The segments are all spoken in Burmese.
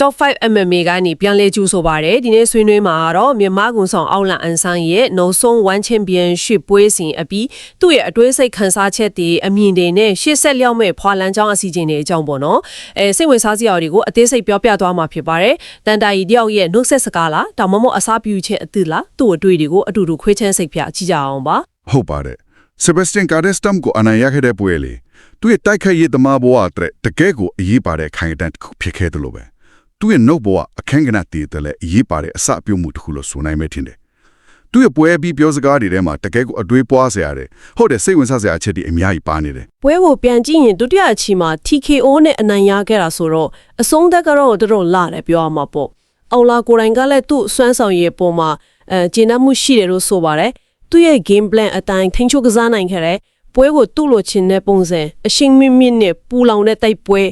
Top 5 MMA ကနေပြန်လဲကျူးဆိုပါတယ်ဒီနေ့ဆွေးနွေးမှာကတော့မြန်မာကွန်ဆောင်အောက်လန်အန်ဆန်းရဲ့နောက်ဆုံး One Championship ပွဲစဉ်အပြီးသူ့ရဲ့အတွေးစိတ်ခန်းစားချက်တွေအမြင်တွေနဲ့ရှေ့ဆက်လျောက်မဲ့ဖွာလန်းချောင်းအစီအစဉ်တွေအကြောင်းပေါ့နော်အဲစိတ်ဝင်စားစရာတွေကိုအသေးစိတ်ပြောပြသွားမှာဖြစ်ပါတယ်တန်တာရီတယောက်ရဲ့နှုတ်ဆက်စကားလားဒါမှမဟုတ်အစားပြုချက်အသစ်လားသူ့အတွေ့တွေကိုအတူတူခွေးချမ်းစိတ်ဖြာကြည့်ကြအောင်ပါဟုတ်ပါတယ်ဆေဘက်စတင်ကာဒက်စတမ်ကိုအနိုင်ရခဲ့တဲ့ပွဲလေသူရဲ့တိုက်ခိုက်ရေးသမားဘဝအတွက်တကယ်ကိုအရေးပါတဲ့ခိုင်အတန်းတစ်ခုဖြစ်ခဲ့တယ်လို့ပဲ သူရဲ့နှုတ်ဘဝအခန်းကဏ္ဍတည်တယ်လေအရေးပါတဲ့အစပြုမှုတစ်ခုလို့ဆိုနိုင်မယ်ထင်တယ်သူရဲ့ပွဲပြီးပြောစကားတွေထဲမှာတကယ်ကိုအတွေးပွားစရာတဲ့ဟုတ်တယ်စိတ်ဝင်စားစရာအချက်တွေအများကြီးပါနေတယ်ပွဲကိုပြန်ကြည့်ရင်ဒုတိယအချီမှာ TKO နဲ့အနိုင်ရခဲ့တာဆိုတော့အဆုံးသက်ကတော့တော်တော်လာတယ်ပြောရမှာပေါ့အောင်လာကိုယ်တိုင်ကလည်းသူ့စွမ်းဆောင်ရည်ပုံမှာအဲကျဉ်းနှမှုရှိတယ်လို့ဆိုပါတယ်သူ့ရဲ့ game plan အတိုင်းထိန်းချုပ်ကစားနိုင်ခဲ့တယ်ပွဲကိုသူ့လိုချင်တဲ့ပုံစံအရှင်းမြင့်မြင့်နဲ့ပူလောင်တဲ့တိုက်ပွဲအဲ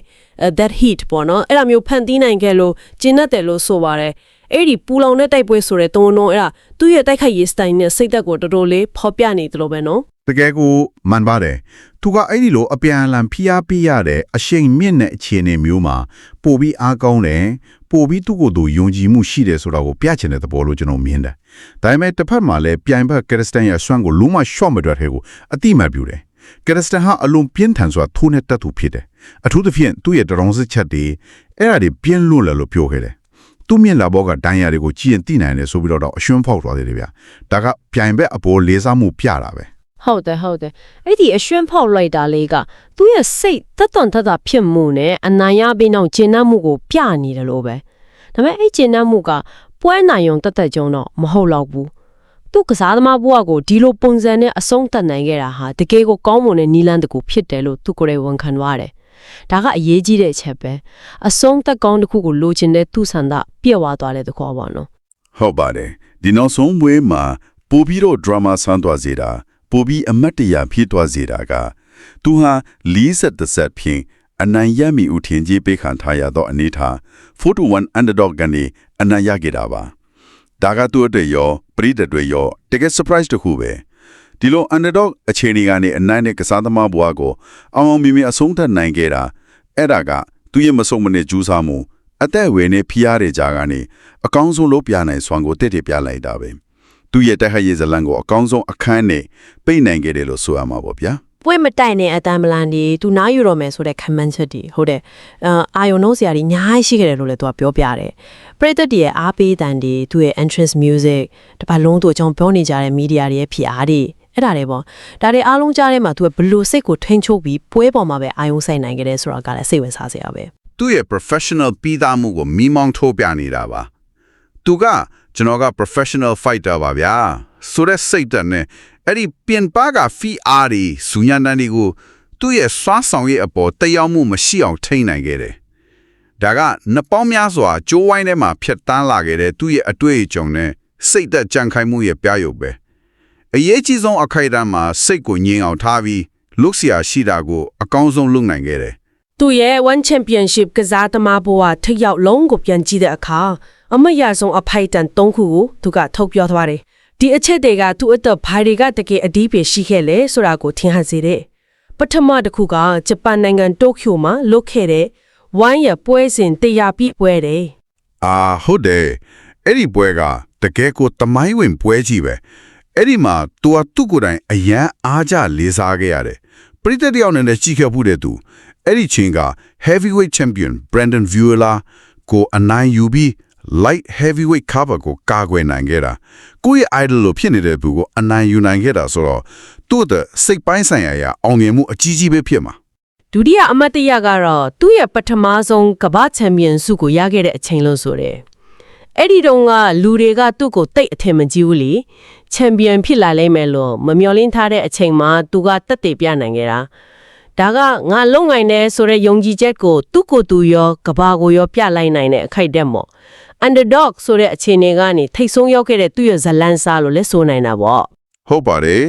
that heat ပေါ့နော်အဲ့ဒါမျိုးဖန်တီးနိုင်ခဲ့လို့ကျဉ်းတယ်လို့ဆိုပါတယ်အဲ့ဒီပူလောင်တဲ့တိုက်ပွဲဆိုတဲ့သုံးလုံးအဲ့ဒါသူ့ရဲ့တိုက်ခိုက်ရေး style နဲ့စိတ်သက်ကိုတော်တော်လေးဖော်ပြနေတယ်လို့ပဲနော်တကယ်ကိုမှန်ပါတယ်သူကအဲ့ဒီလိုအပြန်အလှန်ဖိအားပေးရတဲ့အရှိန်မြင့်တဲ့အခြေအနေမျိုးမှာပို့ပြီးအားကောင်းတယ်ပို့ပြီးသူ့ကိုယ်သူယုံကြည်မှုရှိတယ်ဆိုတာကိုပြချင်တဲ့သဘောလို့ကျွန်တော်မြင်တယ်ဒါပေမဲ့တစ်ဖက်မှာလည်းပြိုင်ဘက်ကရစ်စတန်ရဲ့ဆွမ်းကိုလုံးဝ short မတွက်ထဲကိုအတိမတ်ပြူတယ် ကရစ်စတန်ဟာအလွန်ပြင်းထန်စွာထိုးနဲ့တက်သူဖြစ်တယ်အထူးသဖြင့်သူ့ရဲ့တရောင်စစ်ချက်တွေအဲ့ဒါတွေပြင်းလွတ်လာလို့ပြောခဲ့တယ်သူ့မျက်လာဘောကဒိုင်ယာတွေကိုကြည့်ရင်သိနိုင်တယ်ဆိုပြီးတော့အရွှန်းဖောက်သွားတယ်ဗျာဒါကပြိုင်ဘက်အပေါ်လေးစားမှုပြတာပဲဟုတ်တယ်ဟုတ်တယ်အဲ့ဒီအရွှန်းဖောက်လိုက်တာလေးကသူ့ရဲ့စိတ်တက်တွန်တက်တာဖြစ်မှုနဲ့အနိုင်ရပြီးနောက်ကျဉ်းနှမှုကိုပြနေတယ်လို့ပဲဒါပေမဲ့အဲ့ကျဉ်းနှမှုကပွဲနိုင်ုံတက်တက်ကြုံတော့မဟုတ်တော့ဘူး သူကစားသမားဘဝကိုဒီလိုပုံစံနဲ့အဆုံးသတ်နိုင်ခဲ့တာဟာတကယ်ကိုကောင်းမွန်တဲ့နီလန်းတကူဖြစ်တယ်လို့သူကိုယ်တိုင်ဝန်ခံသွားတယ်ဒါကအရေးကြီးတဲ့အချက်ပဲအဆုံးသက်ကောင်းတစ်ခုကိုလိုချင်တဲ့သူ့ဆန္ဒပြည့်ဝသွားတဲ့သဘောပါနော်ဟုတ်ပါတယ်ဒီနောက်ဆုံးပွဲမှာပိုပြီးတော့ drama ဆန်းသွားစေတာပိုပြီးအမတ်တရဖြစ်သွားစေတာကသူဟာ40ဆက်ဖြင့်အနိုင်ရမီဦးထင်ကြီးပေးခံထားရသောအနေထား41 underdog ကနေအနိုင်ရခဲ့တာပါ ဒါကသူ့အတွက်ရောပရိသတ်တွေရောတကယ် surprise တစ်ခုပဲဒီလို underdog အခြေအနေကနေအနိုင်နဲ့ကစားသမားဘွားကိုအောင်အောင်မြင်မြင်အဆုံးသတ်နိုင်ခဲ့တာအဲ့ဒါကသူ့ရဲ့မဆုံးမနစ်ကြိုးစားမှုအသက်အရွယ်နဲ့ဖိအားတွေကြားကနေအကောင်းဆုံးလုပ်ပြနိုင်စွမ်းကိုတည်တည်ပြလိုက်တာပဲသူ့ရဲ့တက်ခတ်ရေးဇလန်ကိုအကောင်းဆုံးအခန်းနဲ့ပိတ်နိုင်ခဲ့တယ်လို့ဆိုရမှာပေါ့ဗျာ ပွဲမတိုင်တဲ့အတန်မလန်ဒီသူနားယူတော့မယ်ဆိုတဲ့ comment ချက်ဒီဟုတ်တယ်အာအာယုံနှုံးစရာဒီအများကြီးရှိခဲ့တယ်လို့လည်းသူကပြောပြတယ်ပရိသတ်တွေရဲ့အားပေးတန်ဒီသူ့ရဲ့ entrance music တပတ်လုံးသူအကြောင်းပြောနေကြတဲ့ media တွေရဲ့ဖြစ်အားတွေအဲ့ဒါတွေပေါ့ဒါတွေအားလုံးကြားထဲမှာသူကဘလို့စိတ်ကိုထိန်းချုပ်ပြီးပွဲပေါ်မှာပဲအာယုံဆိုင်နိုင်ခဲ့တယ်ဆိုတာကလည်းစိတ်ဝင်စားစရာပဲသူ့ရဲ့ professional ပြီးသားမှုကိုမိမောင်းထိုးပြနေတာပါသူကကျွန်တော်က professional fighter ပါဗျာဆိုတဲ့စိတ်ဓာတ်နဲ့ အဲ့ဒီပြင်ပက FR ဒီစူညာနန်ဒီကိုသူ့ရဲ့စွမ်းဆောင်ရဲ့အပေါ်တရားမှုမရှိအောင်ထိန်းနိုင်ခဲ့တယ်ဒါကနှစ်ပေါင်းများစွာကြိုးဝိုင်းထဲမှာဖြတ်တန်းလာခဲ့တဲ့သူ့ရဲ့အတွေ့အကြုံနဲ့စိတ်သက်ကြံခိုင်မှုရဲ့ပြရုပ်ပဲအရေးကြီးဆုံးအခိုက်အတန့်မှာစိတ်ကိုငြိမ်အောင်ထားပြီးလုဆရာရှိတာကိုအကောင်းဆုံးလုပ်နိုင်ခဲ့တယ်သူရဲ့ One Championship ကစားသမားဘဝထိရောက်လုံးကိုပြန်ကြည့်တဲ့အခါအမရဆုံးအဖိုက်တန်၃ခုကိုသူကထုတ်ပြောသွားတယ်။ ဒီအချက်တွေကသူ့အတွက်ဘာတွေကတကယ်အဒီပေရှိခဲ့လဲဆိုတာကိုထင်ဟပ်စေတယ်။ပထမတစ်ခုကဂျပန်နိုင်ငံတိုကျိုမှာလုပ်ခဲ့တဲ့ဝိုင်းရပွဲစဉ်တရားပြည့်ပွဲတယ်အာဟုတ်တယ်အဲ့ဒီပွဲကတကယ်ကိုတမိုင်းဝင်ပွဲကြီးပဲအဲ့ဒီမှာသူကသူ့ကိုယ်တိုင်အရန်အားကြလေးစားခဲ့ရတယ်ပရိသတ်တယောက်နဲ့လည်းကြည့်ခဲ့မှုတဲ့သူအဲ့ဒီချင်းက heavyweight champion Brandon Vieira ကိုအနိုင်ယူပြီး light heavyweight cover ကိုကာကွယ်နိုင်ခဲ့တာကိုယ့်ရဲ့ idol လို့ဖြစ်နေတဲ့သူကိုအနိုင်ယူနိုင်ခဲ့တာဆိုတော့သူ့တဲ့စိတ်ပိုင်းဆိုင်ရာအရအောင်မြင်မှုအကြီးကြီးပဲဖြစ်မှာ။ဒုတိယအမတ်တရကတော့သူ့ရဲ့ပထမဆုံးကမ္ဘာချန်ပီယံဆုကိုရခဲ့တဲ့အချိန်လို့ဆိုတယ်။အဲ့ဒီတုန်းကလူတွေကသူ့ကိုတိတ်အထင်မကြီးဘူးလေ။ချန်ပီယံဖြစ်လာလိမ့်မယ်လို့မမျှော်လင့်ထားတဲ့အချိန်မှာသူကတက်တည်ပြနိုင်ခဲ့တာ။ ဒါကငါလုံငိုင်တယ်ဆိုတဲ့ယုံကြည်ချက်ကိုသူ့ကိုယ်သူရောကဘာကိုရောပြလိုက်နိုင်တဲ့အခိုက်အတန့်ပေါ့။ underdog ဆိုတဲ့အခြေအနေကနေထိတ်ဆုံးရောက်ခဲ့တဲ့သူ့ရဲ့ဇလန်းစားလို့လည်းဆိုနိုင်တာပေါ့။ဟုတ်ပါတယ်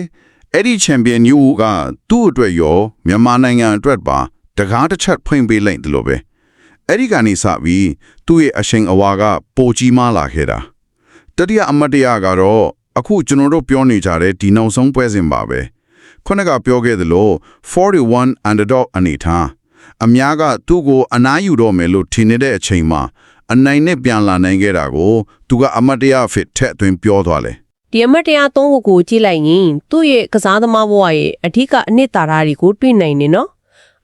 အဲ့ဒီချန်ပီယံယူကသူ့အတွက်ရောမြန်မာနိုင်ငံအတွက်ပါတကားတစ်ချက်ဖွင့်ပေးလိုက်တယ်လို့ပဲအဲ့ဒီကနေစပြီးသူ့ရဲ့အရှင်အဝါကပိုကြီးမားလာခဲ့တာတတိယအမတ်တရားကတော့အခုကျွန်တော်တို့ပြောနေကြတဲ့ဒီနောက်ဆုံးပွဲစဉ်ပါပဲ ခုနကပြောခဲ့သလို41 underdog အနေထားအများကသူ့ကိုအနားယူတော့မယ်လို့ထင်နေတဲ့အချိန်မှာအနိုင်နဲ့ပြန်လာနိုင်ခဲ့တာကိုသူကအမတ်တရားအဖြစ်ထက်အသွင်းပြောသွားတယ်ဒီအမတ်တရားသုံးခုကိုကြည့်လိုက်ရင်သူ့ရဲ့ကစားသမားဘဝရဲ့အဓိကအနှစ်သာရတွေကိုတွေ့နိုင်နေနော်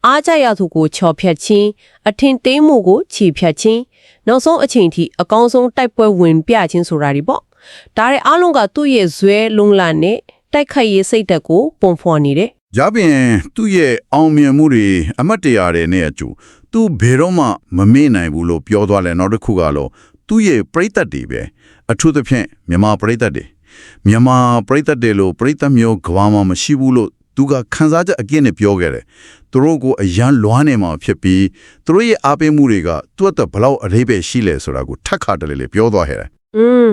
အားကြရသူကိုချော်ဖြတ်ခြင်းအထင်သေးမှုကိုခြေဖြတ်ခြင်းနောက်ဆုံးအချိန်ထိအကောင်းဆုံးတိုက်ပွဲဝင်ပြခြင်းဆိုတာဒီပေါ့ဒါရဲ့အားလုံးကသူ့ရဲ့ဇွဲလုံးလနဲ့ တိုက်ခိုက်ရေးစိတ်ဓာတ်ကိုပုံဖော်နေတယ်။ကြပြင်သူ့ရဲ့အောင်မြင်မှုတွေအမတ်တရားတွေနဲ့အကျိုးသူဘယ်တော့မှမမေ့နိုင်ဘူးလို့ပြောသွားလဲနောက်တစ်ခုကတော့သူ့ရဲ့ပြိသက်တွေပဲအထူးသဖြင့်မြန်မာပြိသက်တွေမြန်မာပြိသက်တွေလို့ပြိသက်မျိုးကဘာမှမရှိဘူးလို့သူကခန်းစားချက်အပြည့်နဲ့ပြောခဲ့တယ်။သူတို့ကိုအရန်လွားနေမှာဖြစ်ပြီးသူတို့ရဲ့အားပေးမှုတွေကသူ့အတွက်ဘလောက်အရေးပဲရှိလဲဆိုတာကိုထက်ခါတလေလေပြောသွားခဲ့တယ်อืม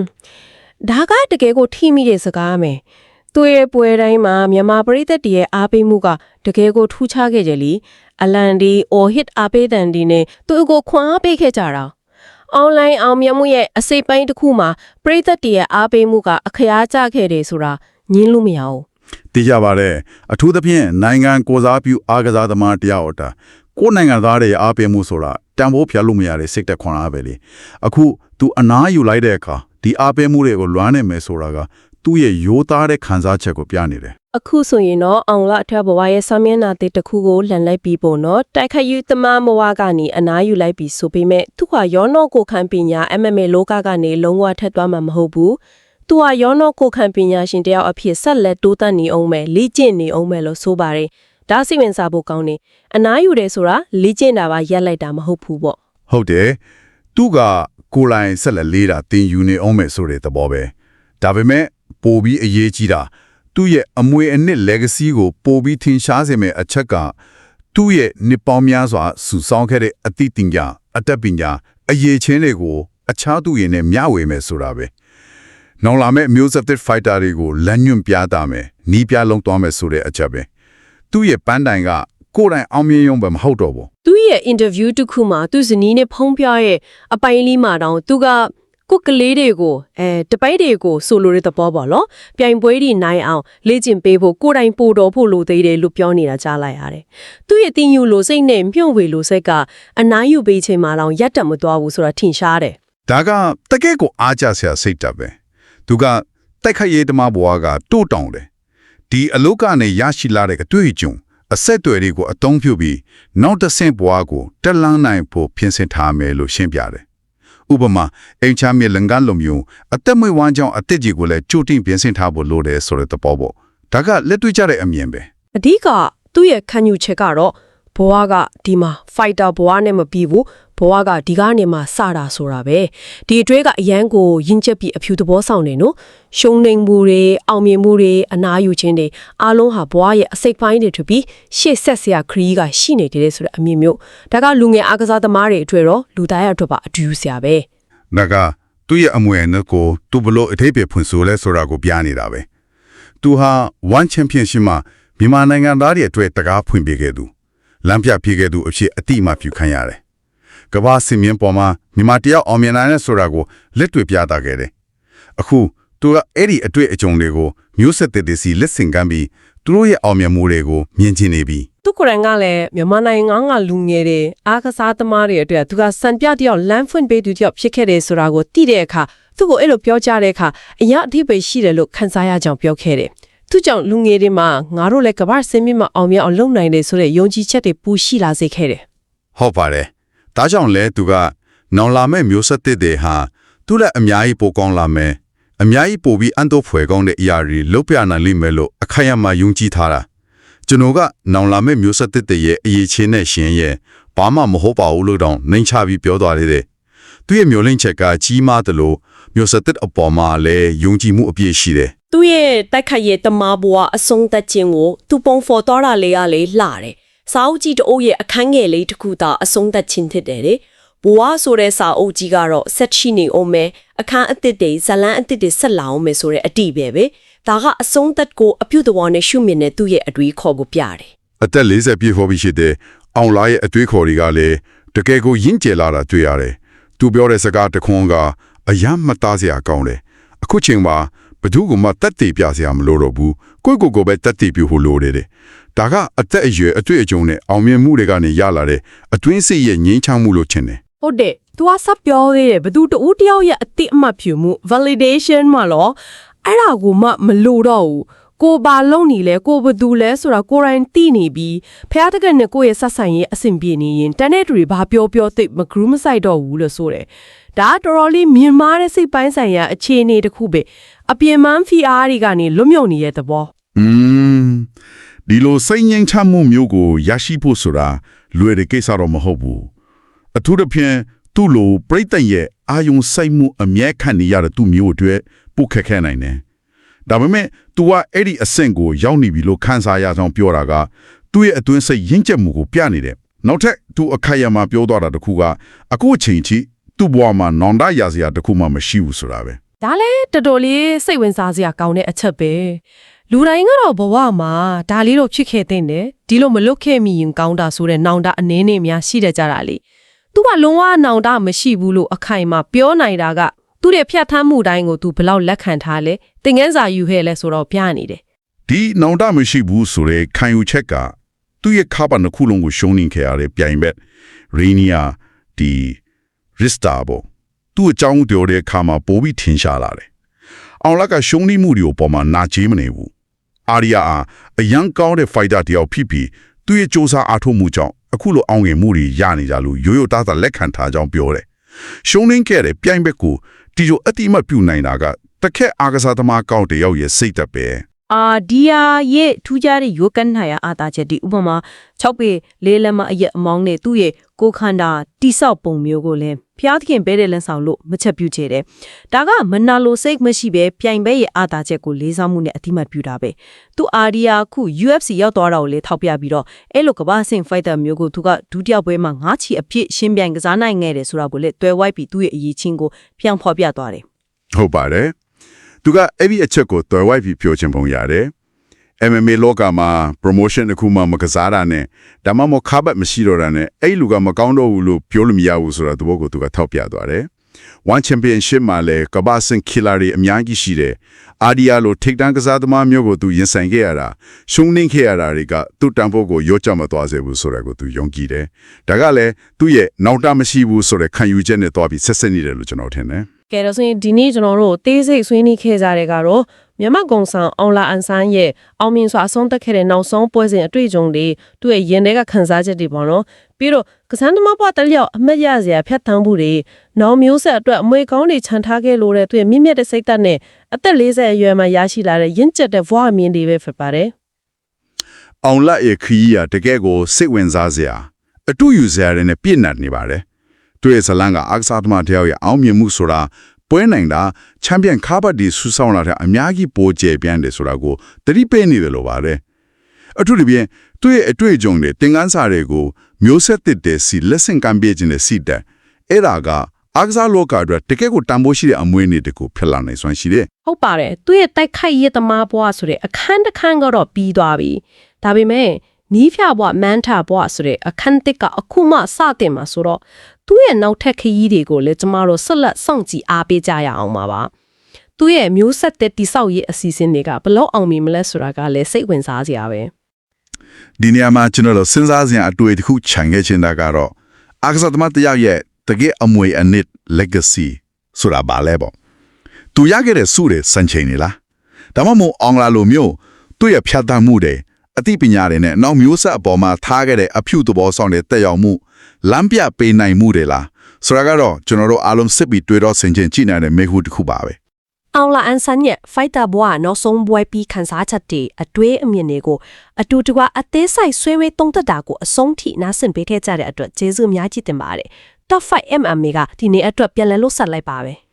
ဒါကတကယ်ကိုထိမိတဲ့စကားမယ် သူ့ရဲ့ပွဲတိုင်းမှာမြန်မာပရိသတ်တွေရဲ့အားပေးမှုကတကယ်ကိုထူးခြားခဲ့ကြလीအလန်ဒီ or hit အားပေးတန်ဒီနဲ့သူ့ကိုခွန်အားပေးခဲ့ကြတာအွန်လိုင်းအောင်မြင်မှုရဲ့အစိပ်ပိုင်းတစ်ခုမှာပရိသတ်တွေရဲ့အားပေးမှုကအခရားကျခဲ့တယ်ဆိုတာညင်းလို့မရဘူး။သိကြပါတယ်အထူးသဖြင့်နိုင်ငံကိုယ်စားပြုအားကစားသမားတယောက်အတာကိုယ်နိုင်ငံသားတွေရဲ့အားပေးမှုဆိုတာတန်ဖိုးဖျက်လို့မရတဲ့စိတ်သက်ခွန်အားပဲလေအခု तू အနားယူလိုက်တဲ့အခါဒီအားပေးမှုတွေကိုလွမ်းနေမယ်ဆိုတာက သူ့ရဲ့ရိုးသားတဲ့ခံစားချက်ကိုပြနေတယ်အခုဆိုရင်တော့အောင်လအထက်ဘဝရဲ့ဆာမျက်နှာတစ်တစ်ခုကိုလန်လိုက်ပြီးပေါ့နော်တိုက်ခတ်ယူသမားမဝကနေအနားယူလိုက်ပြီးဆိုပေမဲ့သူဟာယောနောကိုခံပညာ MMA လောကကနေလုံးဝထက်သွားမှာမဟုတ်ဘူးသူဟာယောနောကိုခံပညာရှင်တယောက်အဖြစ်ဆက်လက်တိုးတက်နေအောင်မယ်လေ့ကျင့်နေအောင်မယ်လို့ဆိုပါတယ်ဒါစိတ်ဝင်စားဖို့ကောင်းတယ်အနားယူတယ်ဆိုတာလေ့ကျင့်တာပါရက်လိုက်တာမဟုတ်ဘူးပေါ့ဟုတ်တယ်သူကကိုယ်လိုင်ဆက်လက်လေးတာတင်ယူနေအောင်မယ်ဆိုတဲ့သဘောပဲဒါပေမဲ့ ပိုပြီးအရေးကြီးတာသူ့ရဲ့အမွေအနှစ် legacy ကို ပိုပြီးထင်ရှားစေမယ့်အချက်ကသူ့ရဲ့နှစ်ပေါင်းများစွာစူဆောင်းခဲ့တဲ့အသိတင်ညာအတတ်ပညာအရေးချင်းတွေကိုအခြားသူရင်နဲ့မျှဝေမယ်ဆိုတာပဲနောင်လာမယ့်မျိုးဆက်သစ် fighter တွေကိုလမ်းညွှန်ပြတာမယ်နီးပြလုံးသွားမယ်ဆိုတဲ့အချက်ပဲသူ့ရဲ့ပန်းတိုင်ကကိုယ်တိုင်အောင်မြင်ရုံပဲမဟုတ်တော့ဘူးသူရဲ့ interview တစ်ခုမှာသူဇနီးနဲ့ဖုံးပြရဲ့အပိုင်လေးမှာတောင်သူက ကိုယ်ကလေးတွေကိုအဲတပိုက်တွေကိုဆိုလိုတဲ့သဘောပေါ့နော်ပြိုင်ပွဲတွေနိုင်အောင်လေ့ကျင့်ပေးဖို့ကိုယ်တိုင်ပို့တော်ဖို့လိုသေးတယ်လို့ပြောနေတာကြားလိုက်ရတယ်သူရဲ့တင်ယူလိုစိတ်နဲ့မြုံဝေလိုစိတ်ကအနားယူပေးချိန်မှာတောင်ရက်တက်မသွားဘူးဆိုတာထင်ရှားတယ်ဒါကတကယ်ကိုအားကြစရာစိတ်တပ်ပဲသူကတိုက်ခိုက်ရေးတမဘွားကတိုးတောင်းတယ်ဒီအလုတ်ကနေရရှိလာတဲ့အတွေ့အကြုံအဆက်အသွယ်တွေကိုအသုံးပြုပြီးနောက်တစ်ဆင့်ဘွားကိုတက်လန်းနိုင်ဖို့ပြင်ဆင်ထားမယ်လို့ရှင်းပြတယ် ဥပမာအင်ချာမြေလန်ကလိုမျိုးအသက်မွေးဝမ်းကြောင်းအသက်ကြီးကိုလည်းကြိုတင်ပြင်ဆင်ထားဖို့လိုတယ်ဆိုတဲ့သဘောပေါ့ဒါကလက်တွေ့ကျတဲ့အမြင်ပဲအဓိကသူ့ရဲ့ခံယူချက်ကတော့ဘဝကဒီမှာ fighter ဘဝနဲ့မပြီးဘူး ဘဝကဒီကနေမှစတာဆိုတာပဲဒီအတွေ့ကအရန်ကိုရင့်ချက်ပြီးအဖြူသဘောဆောင်နေနော်ရှုံနေမှုတွေအောင်မြင်မှုတွေအနာယူခြင်းတွေအားလုံးဟာဘဝရဲ့အစိတ်ပိုင်းတွေထပြီးရှေ့ဆက်စရာခရီးကရှိနေတယ်ဆိုတဲ့အမြင်မျိုးဒါကလူငယ်အားကစားသမားတွေအတွေ့တော့လူသားရဲ့အတွက်ပါအတူယူစရာပဲဒါကသူ့ရဲ့အမွေအနှစ်ကိုသူဘလို့အထိပ္ပယ်ဖွင့်ဆိုလဲဆိုတာကိုပြနေတာပဲသူဟာ one championship မှာမြန်မာနိုင်ငံသားတွေအတွက်တကားဖွင့်ပေးခဲ့သူလမ်းပြပြခဲ့သူအဖြစ်အတိအမှပြုခံရတယ် ကမ္ဘာစင်မြင့်ပေါ်မှာမြန်မာတယောက်အောင်မြင်နိုင်တဲ့ဆိုတာကိုလက်တွေ့ပြသခဲ့တယ်အခုသူကအဲ့ဒီအတွေ့အကြုံတွေကိုမျိုးဆက်သစ်တွေစီလက်ဆင့်ကမ်းပြီးသူတို့ရဲ့အောင်မြင်မှုတွေကိုမြင်ချင်နေပြီသူကိုယ်တိုင်ကလည်းမြန်မာနိုင်ငံကလူငယ်တွေအားကစားသမားတွေအတွက်သူကစံပြတယောက်လမ်းဖွင့်ပေးသူတယောက်ဖြစ်ခဲ့တယ်ဆိုတာကိုသိတဲ့အခါသူ့ကိုအဲ့လိုပြောကြတဲ့အခါအရာအထိပ္ပယ်ရှိတယ်လို့ခန်းစားရကြောင်းပြောခဲ့တယ်။သူကြောင့်လူငယ်တွေမှာငါတို့လည်းကမ္ဘာစင်မြင့်မှာအောင်မြင်အောင်လုပ်နိုင်တယ်ဆိုတဲ့ယုံကြည်ချက်တွေပူရှိလာစေခဲ့တယ်ဟုတ်ပါတယ် ဒါကြောင့်လဲသူကနောင်လာမဲ့မျိုးဆက်သစ်တွေဟာသူ့လက်အများကြီးပိုကောင်းလာမယ်အများကြီးပိုပြီးအန်တော့ဖွယ်ကောင်းတဲ့အရာတွေလုပ်ပြနိုင်လိမ့်မယ်လို့အခိုင်အမာယုံကြည်ထားတာကျွန်တော်ကနောင်လာမဲ့မျိုးဆက်သစ်တွေရဲ့အရေးချင်းနဲ့ရှင်ရဲ့ဘာမှမဟုတ်ပါဘူးလို့တောင်နှိမ်ချပြီးပြောသွားသေးတယ်သူ့ရဲ့မျိုးလင့်ချက်ကကြီးမားတယ်လို့မျိုးဆက်သစ်အပေါ်မှာလည်းယုံကြည်မှုအပြည့်ရှိတယ်။သူ့ရဲ့တိုက်ခိုက်ရဲ့တမားဘွားအဆုံးသက်ခြင်းကိုသူပုံဖော်တော်တာလေးကလေးလှတယ်။ စာအုပ်ကြီးတအိုးရဲ့အခန်းငယ်လေးတစ်ခုသာအဆုံးသက်ခြင်းဖြစ်တယ်လေ။ဘွားဆိုတဲ့စာအုပ်ကြီးကတော့ဆက်ရှိနေအောင်မယ်အခန်းအသစ်တွေဇလန်းအသစ်တွေဆက်လာအောင်မယ်ဆိုတဲ့အတိပဲပဲ။ဒါကအဆုံးသက်ကိုအပြုတ်တော်နဲ့ရှုမြင်တဲ့သူ့ရဲ့အတွေးခေါ်ကိုပြတယ်အသက်40ပြည့်ဖို့ပြီရှိတဲ့အောင်လာရဲ့အတွေးခေါ်တွေကလည်းတကယ်ကိုရင့်ကျက်လာတာတွေ့ရတယ်။သူပြောတဲ့စကားတစ်ခွန်းကအယမ်းမသားစရာကောင်းတယ်။အခုချိန်မှာ ဘယ်သူကမှတက်တည်ပြစရာမလိုတော့ဘူး။ကိုယ့်ကိုယ်ကိုပဲတက်တည်ပြဖို့လိုတယ်တဲ့။ဒါကအသက်အရွယ်အတွေ့အကြုံနဲ့အောင်မြင်မှုတွေကနေရလာတဲ့အတွင်းစိတ်ရဲ့ငြိမ်းချမ်းမှုလို့ထင်တယ်။ဟုတ်တယ်သူကစပြောသေးတယ်ဘသူတူတယောက်ရဲ့အတိအမှတ်ဖြူမှု validation မှာလို့အဲ့ဒါကိုမှမလို့တော့ဘူးကိုဘာလုံးနေလဲကိုဘသူလဲဆိုတာကိုရိုင်းသိနေပြီးဖះတကယ်နဲ့ကိုယ့်ရဲ့ဆက်ဆံရေးအဆင်ပြေနေရင်တန်တဲ့တူတွေဘာပြောပြောသိမဂရုမစိုက်တော့ဘူးလို့ဆိုတယ်ဒါကတော်တော်လေးမြင်မာတဲ့စိတ်ပိုင်းဆိုင်ရာအခြေအနေတစ်ခုပဲ အပြင်မှန်းဖီအားတွေကနေလွတ်မြောက်နေတဲ့သဘော อืมဒီလိုစိတ်ငြိမ်းချမ်းမှုမျိုးကိုရရှိဖို့ဆိုတာလွယ်တဲ့ကိစ္စတော့မဟုတ်ဘူးအထူးသဖြင့်သူ့လိုပြိတ္တရဲ့အာယုံစိုက်မှုအမြဲခံနေရတဲ့သူ့မျိုးအတွက်ပုတ်ခက်ခဲနိုင်တယ်ဒါပေမဲ့ तू ကအဲ့ဒီအဆင့်ကိုရောက်နေပြီလို့ခန်းစားရအောင်ပြောတာကသူ့ရဲ့အတွင်းစိတ်ရင့်ကျက်မှုကိုပြနေတယ်နောက်ထပ် तू အခိုက်အမာပြောသွားတာတခုကအခုအချိန်ထိသူ့ဘဝမှာနောင်တရစရာတခုမှမရှိဘူးဆိုတာပဲ ဒါလည်းတော်တော်လေးစိတ်ဝင်စားစရာကောင်းတဲ့အချက်ပဲလူတိုင်းကတော့ဘဝမှာဒါလေးတော့ဖြစ်ခဲ့တဲ့တယ်ဒီလိုမလွတ်ခဲ့မိရင်ကောင်းတာဆိုတဲ့နောင်တအနည်းနဲ့များရှိတဲ့ကြတာလေသူကလုံးဝနောင်တမရှိဘူးလို့အခိုင်အမာပြောနိုင်တာကသူ့ရဲ့ဖြတ်သန်းမှုတိုင်းကိုသူဘယ်လောက်လက်ခံထားလဲသင်ငန်းစာယူခဲ့လဲဆိုတော့ပြနေတယ်ဒီနောင်တမရှိဘူးဆိုတဲ့ခံယူချက်ကသူ့ရဲ့ခါပါနှစ်ခုလုံးကိုရှုံးနေခဲ့ရတဲ့ပြိုင်ဘက်ရီနီယာဒီရစ်တာဘော သူ့အကြောင်းပြောတဲ့အခါမှာပိုပြီးထင်ရှားလာတယ်။အောင်လက်ကရှုံးနေမှုတွေကိုပေါ်မှာနာချေးမနေဘူး။အာရီယာအားအရန်ကောင်းတဲ့ဖိုက်တာတယောက်ဖြစ်ပြီးသူ့ရဲ့စ조사အားထုတ်မှုကြောင့်အခုလိုအောင်ငယ်မှုတွေရနေကြလို့ရိုးရိုးသားသားလက်ခံထားကြောင်းပြောတယ်။ရှုံးနေခဲ့တဲ့ပြိုင်ဘက်ကိုတီဂျိုအတိအမတ်ပြုနိုင်တာကတစ်ခက်အာကစားသမားကောင်းတယောက်ရဲ့စိတ်သက်ပဲအာဒီယာရဲ့ထူးခြားတဲ့ရိုးကန်းနိုင်ရာအာသာချက်ဒီဥပမာ6ပေလေးလက်မအရက်အမောင်းနဲ့သူ့ရဲ့ကိုယ်ခန္ဓာတိဆောက်ပုံမျိုးကိုလည်း ဖျားသခင်ဘဲတဲ့လန်းဆောင်လို့မချက်ပြုချေတယ်။ဒါကမနာလိုစိတ်မရှိပဲပြိုင်ဘဲရဲ့အာသာချက်ကိုလေးစားမှုနဲ့အတိမတ်ပြုတာပဲ။သူအာဒီယာခု UFC ရောက်သွားတာကိုလည်းထောက်ပြပြီးတော့အဲ့လိုကမ္ဘာဆင့်ဖိုက်တာမျိုးကိုသူကဒုတိယပွဲမှာငါးချီအဖြစ်ရှင်းပြိုင်ကစားနိုင်ခဲ့တယ်ဆိုတာကိုလည်းတွဲဝိုက်ပြီးသူ့ရဲ့အရေးချင်းကိုပြောင်းဖော်ပြသွားတယ်ဟုတ်ပါတယ်သူကအဲ့ဒီအချက်ကိုတော်ဝိုက်ပြီးပြောချင်ပုံရတယ် MMA လောကမှာ promotion တစ်ခုမှမကစားတာနဲ့ဒါမှမဟုတ်ခါဘတ်မရှိတော့တာနဲ့အဲ့လူကမကောင်းတော့ဘူးလို့ပြောလို့မရဘူးဆိုတာသဘောကိုသူကထောက်ပြသွားတယ် One Championship မှာလည်းကမ္ဘာစင်ကီလာတွေအများကြီးရှိတယ်အာဒီယာလိုထိတ်တန်းကစားသမားမျိုးကိုသူရင်ဆိုင်ခဲ့ရတာရှုံးနှင်းခဲ့ရတာတွေကသူ့တန်ဖိုးကိုရော့ချမသွားစေဘူးဆိုတာကိုသူယုံကြည်တယ်ဒါကလည်းသူ့ရဲ့နောက်တာမရှိဘူးဆိုတဲ့ခံယူချက်နဲ့တွားပြီးဆက်ဆက်နေတယ်လို့ကျွန်တော်ထင်တယ်ကဲတော့ဆိုရင်ဒီနေ့ကျွန်တော်တို့သေးစိတ်ဆွေးနွေးခဲ့ကြတဲ့ကတော့ မြန်မာကုံဆောင်အောင်လာအန်ဆန်းရဲ့အောင်မြင်စွာအဆုံးသတ်ခဲ့တဲ့နောက်ဆုံးပွဲစဉ်အတွေ့အကြုံတွေသူ့ရဲ့ရင်ထဲကခန်းစားချက်တွေပေါ့နော်ပြီးတော့ကစန်းသမားဘွားတစ်ယောက်အမတ်ရစရာဖြတ်သန်းမှုတွေနောင်မျိုးဆက်အတွက်အမွေကောင်းတွေခြံထားခဲ့လို့တဲ့သူရဲ့မြင့်မြတ်တဲ့စိတ်ဓာတ်နဲ့အသက်40အရွယ်မှာရရှိလာတဲ့ရင့်ကျက်တဲ့ဘွားအမြင်တွေပဲဖြစ်ပါတယ်အောင်လက်ရဲ့ခီးရတကယ်ကိုစိတ်ဝင်စားစရာအတူယူစရာတွေနဲ့ပြည့်နှက်နေပါတယ်။သူရဲ့ဇလန်ကအာကစားသမားတယောက်ရဲ့အောင်မြင်မှုဆိုတာ ပွဲနိုင်တာချန်ပီယံခါဘတ်ဒီဆူဆောင်းလာတဲ့အများကြီးပိုကျယ်ပြန့်တယ်ဆိုတာကိုသတိပေးနေတယ်လို့ပါတယ်။အထူးသဖြင့်သူရဲ့အတွေ့အကြုံတွေသင်ခန်းစာတွေကိုမျိုးဆက်သစ်တဲ့စီလက်ဆင့်ကမ်းပေးခြင်းနဲ့စီတဲ့အဲ့ဒါကအာကစားလောကအတွက်တကယ်ကိုတန်ဖိုးရှိတဲ့အမွေးနေ့တကူဖြစ်လာနိုင်စွမ်းရှိတယ်ဟုတ်ပါတယ်သူ့ရဲ့တိုက်ခိုက်ရသမားဘွားဆိုတဲ့အခန်းတစ်ခန်းကတော့ပြီးသွားပြီဒါပေမဲ့နီးဖြဘွားမန်တာဘွားဆိုတဲ့အခန်းတစ်ကအခုမှစတင်မှာဆိုတော့ သူ့ရဲ့နောက်ထပ်ခရီးတွေကိုလည်းကျမတို့ဆက်လက်စောင့်ကြည့်အားပေးကြရအောင်ပါပါသူ့ရဲ့မျိုးဆက်တဲ့တိဆောက်ရေးအစီအစဉ်တွေကဘလို့အောင်မြင်မလဲဆိုတာကလည်းစိတ်ဝင်စားစရာပဲဒီနေရာမှာကျွန်တော်တို့စဉ်းစားစရာအတွေ့အတစ်ခုခြံခဲ့ချင်တာကတော့အာကစားသမားတစ်ယောက်ရဲ့တကယ်အမွေအနှစ် legacy ဆိုတာဘာလဲပေါ့သူရခဲ့တဲ့စုတွေစံချိန်နေလားဒါမှမဟုတ်အောင်လာလိုမျိုးသူ့ရဲ့ဖြတ်သန်းမှုတွေ အသိပညာတွေနဲ့နောက်မျိုးဆက်အပေါ်မှာထားခဲ့တဲ့အဖြူသဘောဆောင်တဲ့တက်ရောက်မှုလမ်းပြပေးနိုင်မှုတွေလားဆိုတာကတော့ကျွန်တော်တို့အားလုံးစစ်ပြီးတွေ့တော့ဆင်ခြင်ကြည့်နိုင်တဲ့မေးခွန်းတစ်ခုပါပဲအောင်လာအန်ဆန်ရဲ့ဖိုက်တာဘွားနောက်ဆုံးပွဲပြီးခန်းစားချက်တွေအတွေးအမြင်တွေကိုအတူတကွအသေးဆိုင်ဆွေးဝေးသုံးသက်တာကိုအဆုံးထိနားဆင်ပေးခဲ့ကြတဲ့အတွက်ကျေးဇူးအများကြီးတင်ပါတယ် Top 5 MMA ကဒီနေ့အတွက်ပြန်လည်လို့ဆက်လိုက်ပါပဲ